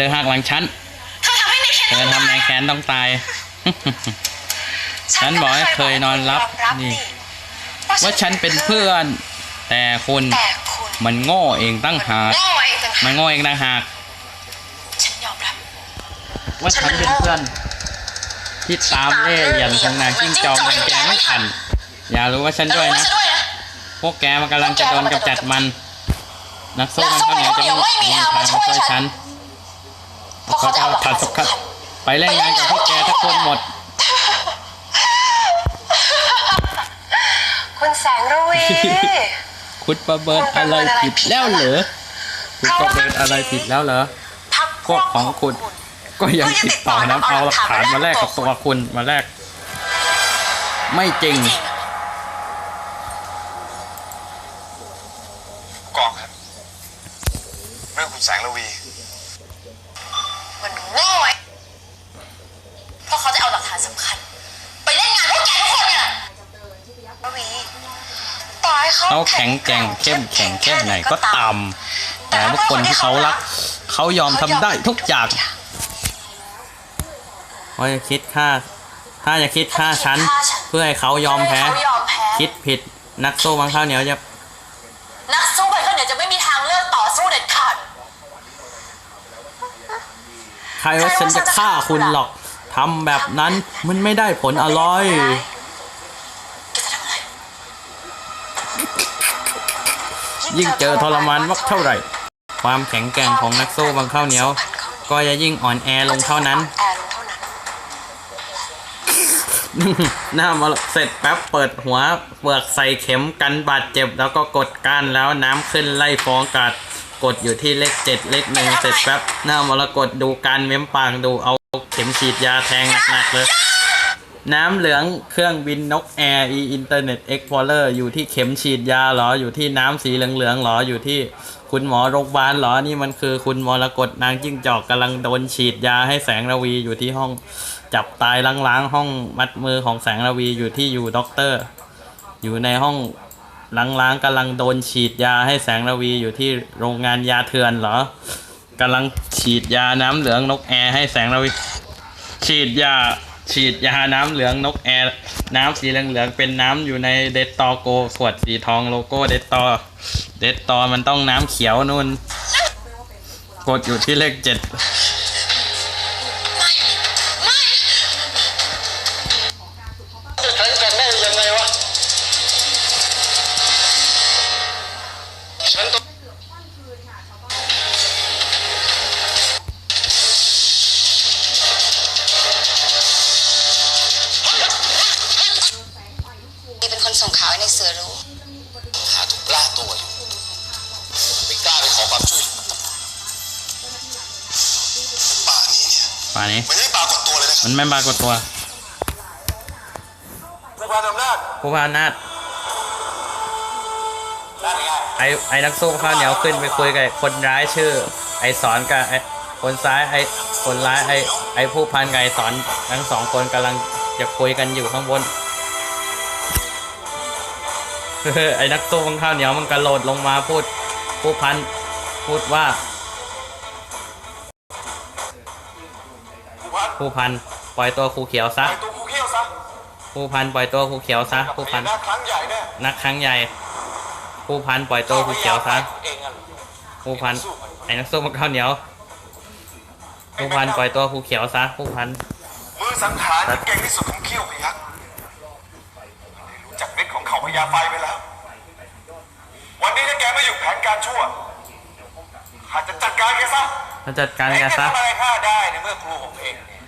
เจอหักหลังฉันเธอทำให้ในแคนเธอทำนายแค้นต้องตาย ฉันบอกให้เคยนอนรับนี่ ว่าฉันเป็นเพื่อน แต่คุณแต่คุณมันโง่เองตั้งหากโง่เองต่างหากมันโง่เองตั้งหากฉันยอมรับว่าฉันเป็นเพื่อนที่ตามเล่ห์เหลี่ยมของนางจิ้งจอกอย่างแกไม่ทัน อย่ารู้ว่าฉันด้วยนะฉันด้วยนะพวกแกมันกำลังจะโดนกำจัดมัน นักสู้มันข้าวเหนียวจะไม่มีทางมาช่วยฉัน เพราะเขาเขาจะจะเอาเอาถัถัดดสสกักัดดไปเล่นงานกับพวกแกทุกคนหมด คุณแสงระวีคุณประเมินอะไรผิดแล้วเหรอคุณประเมินอะไรผิดแล้วเหรอพักพวกของคุณ ก็ยังติดต่อนะเอาหลักฐานมาแลกกับตัวคุณมาแลกไม่จริง จริง ผู้กองครับ เรื่องคุณแสงระวี มันโง่เองเพราะเขาจะเอาหลักฐานสำคัญ ไปเล่นงานพวกแกทุกคนเนี่ยระวีต่อให้เขา เขา แข็งแกร่งเข้มแข็งแค่ไหนก็ตามแต่ทุกคนที่เขารัก เขายอมทำได้ทุกอย่างเขาจะคิดฆ่า ถ้าจะคิดฆ่าฉัน เพื่อให้เขายอมแพ้เขายอมแพ้คิดผิดนักสู้บางข้าวเหนียวจะนักสู้ไปก็เดี๋ยวจะไม่มีทางเลือกต่อสู้เด็ดขาดใครว่าฉันจะฆ่าคุณหรอกทำแบบนั้นมันไม่ได้ผลอะไรแกจะทำอะไร ยิ่งเจอทรมานมากเท่าไหร่ ความแข็งแกร่งของนักสู้บางข้าวเหนียว ก็จะยิ่งอ่อนแอลงเท่านั้นน่ามันหน้ามาเสร็จแป๊บเปิดหัวเปลือกใส่เข็มกันบาดเจ็บ แล้วก็กดก้านแล้วน้ำขึ้นไล่ฟองกัดกดอยู่ที่เลขเจ็ดเลขหนึ่งเสร็จแป๊บหน้ามรกดดูการเม้มปากดูเอาเข็มฉีดยาแทงหนักๆเลย น้ำเหลืองเครื่องบินนกแอร์อีอินเทอร์เน็ตเอ็กพอเลอร์อยู่ที่เข็มฉีดยาเหรอ อยู่ที่น้ำสีเหลืองๆเหรอ อยู่ที่คุณหมอโรงพยาบาลเหรอ นี่มันคือคุณมรกตนางจิ้งจอกกำลังโดนฉีดยาให้แสงระวีอยู่ที่ห้องจับตายล้างๆห้องมัดมือของแสงระวีอยู่ที่อยู่ด็อกเตอร์ อยู่ในห้องล้างๆกำลังโดนฉีดยาให้แสงระวีอยู่ที่โรงงานยาเถื่อนเหรอกำลังฉีดยาน้ำเหลืองนกแอร์ให้แสงระวี ฉีดยา ฉีดยาน้ำเหลืองนกแอร์น้ำสีเหลืองๆเป็นน้ำอยู่ในเดตตอโกขวดสีทองโลโก้เดตตอเดตตอมันต้องน้ำเขียวนู่น กดอยู่ที่เลขเจ็ด ป่านี้ มันไม่ปรากฏตัวเลยนะมันไม่ปรากฏตัวสภาอำนาจผู้พานาฏได้ไงไอไอนักสู้ข้าวเหนียวขึ้นไปคุยกับคนร้ายชื่อ ไอสอนกับไอคนซ้ายไอคนร้ายไอไอผู้พันกับไอสอนทั้งสองคนกำลังจะคุยกันอยู่ข้างบน ไอ้นักสู้ข้าวเหนียวมันกระโดดลงมาพูดผู้พันพูดว่า ผู้พันผู้พันปล่อยตัวครูเขียวซะไปตัวครูเขี้ยวซะผู้พันปล่อยตัวครูเขียวซะกับผู้พพันญานาคครั้งใหญ่แน่นักครั้งใหญ่ผู้พันปล่อยตัวครูเขียวซะเองอะผู้พันไอ้นักสู้ข้าวเหนียวผู้พันปล่อยตัวครูเขียวซะผู้พันมือสังหารที่เก่งที่สุดของเขี้ยวพยักษ์รู้จักฤทธิ์ของเขาพญาไฟไปแล้ว วันนี้ถ้าแกไม่อยู่แผนการชั่วข้าจะจัดการแกซะมาจัดการแกซะทำอะไรข้าได้ในเมื่อครูของเองเนี่ย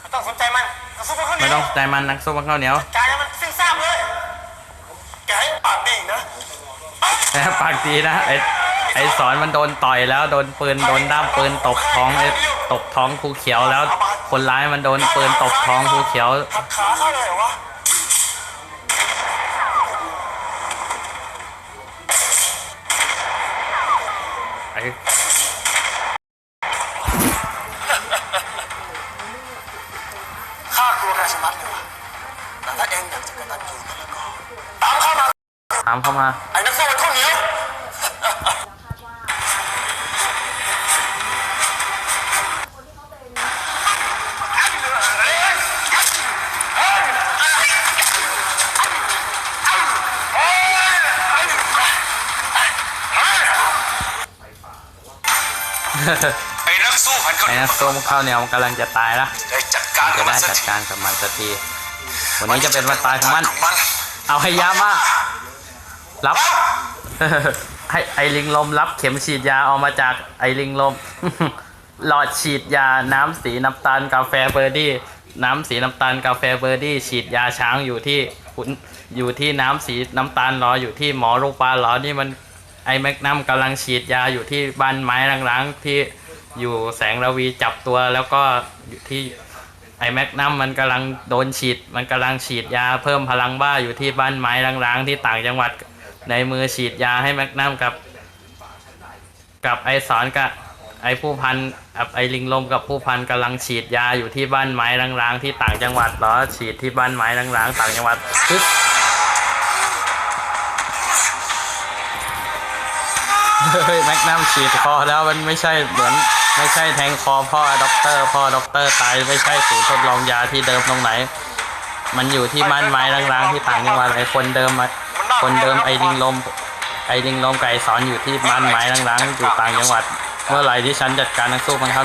ไม่ต้องสนใจ มันกระซุบกระซุบไม่ต้องใจมันนักสู้ข้าวเหนียวจ่ายให้มันสิ้นซากเลยแกให้ปากดีนะแต่ปากดีนะไอ้ไอ้สอนมันโดนต่อยแล้วโดนปืนโดนด้ามปืนตบท้องไอ้ตบท้องครูเขียวแล้ว คนร้ายมันโดนปืนตบท้องครูเขียวหักขาข้าเลยเหรอวะไอ้ามเข้ามาไอ้นักสู้มันข้าวเหนียวไอ้นักสู้มันข้าวเหไอ้นียวนักสู้ข้าวเหนียวมันกำลังจะตายละได้จัดการจะกับมัได้นสักจัดทีการกับมันสักทีวันนี้จะเป็นวันตายของมัน เอาให้ยามา รับให้ไอลิงลมรับเข็มฉีดยาออกมาจากไอลิงลม หลอดฉีดยาน้ำสีน้ำตาลกาแฟเบอร์ดี้ น้ำสีน้ำตาลกาแฟเบอร์ดี้ฉีดยาช้างอยู่ที่คุณอยู่ที่น้ำสีน้ำตาลรออยู่ที่หมอโรงพยาบาลรอนี่มันไอแมกนัมกำลังฉีดยาอยู่ที่บ้านไม้ร้างๆที่อยู่แสงระวีจับตัวแล้วก็อยู่ที่ไอแมกนัมมันกำลังโดนฉีด มันกำลังฉีดยาเพิ่มพลังบ้าอยู่ที่บ้านไม้ร้างๆที่ต่างจังหวัด ในมือฉีดยาให้แมกนัมกับ กับไอสอนกับไอผู้พันกับไอลิงลมกับผู้พันกำลังฉีดยาอยู่ที่บ้านไม้ร้างๆที่ต่างจังหวัดเหรอฉีดที่บ้านไม้ร้างๆต่างจังหวัดปึ๊บเฮ้ยแมกนัมฉีดคอแล้วมันไม่ใช่เหมือนไม่ใช่แทงคอพ่อด็อกเตอร์พ่อด็อกเตอร์ตายไม่ใช่ศูนย์ทดลองยาที่เดิมตรงไหน มันอยู่ที่บ้านไม้ร้างๆที่ต่างจังหวัดไอคนเดิมอะ คนเดิมไอลิงลม ไอลิงลมไก่สอนอยู่ที่บ้านไม้ร้างๆอยู่ต่างจังหวัด เมื่อไหร่ที่ฉันจัดการนักสู้มันเขาเนี่ย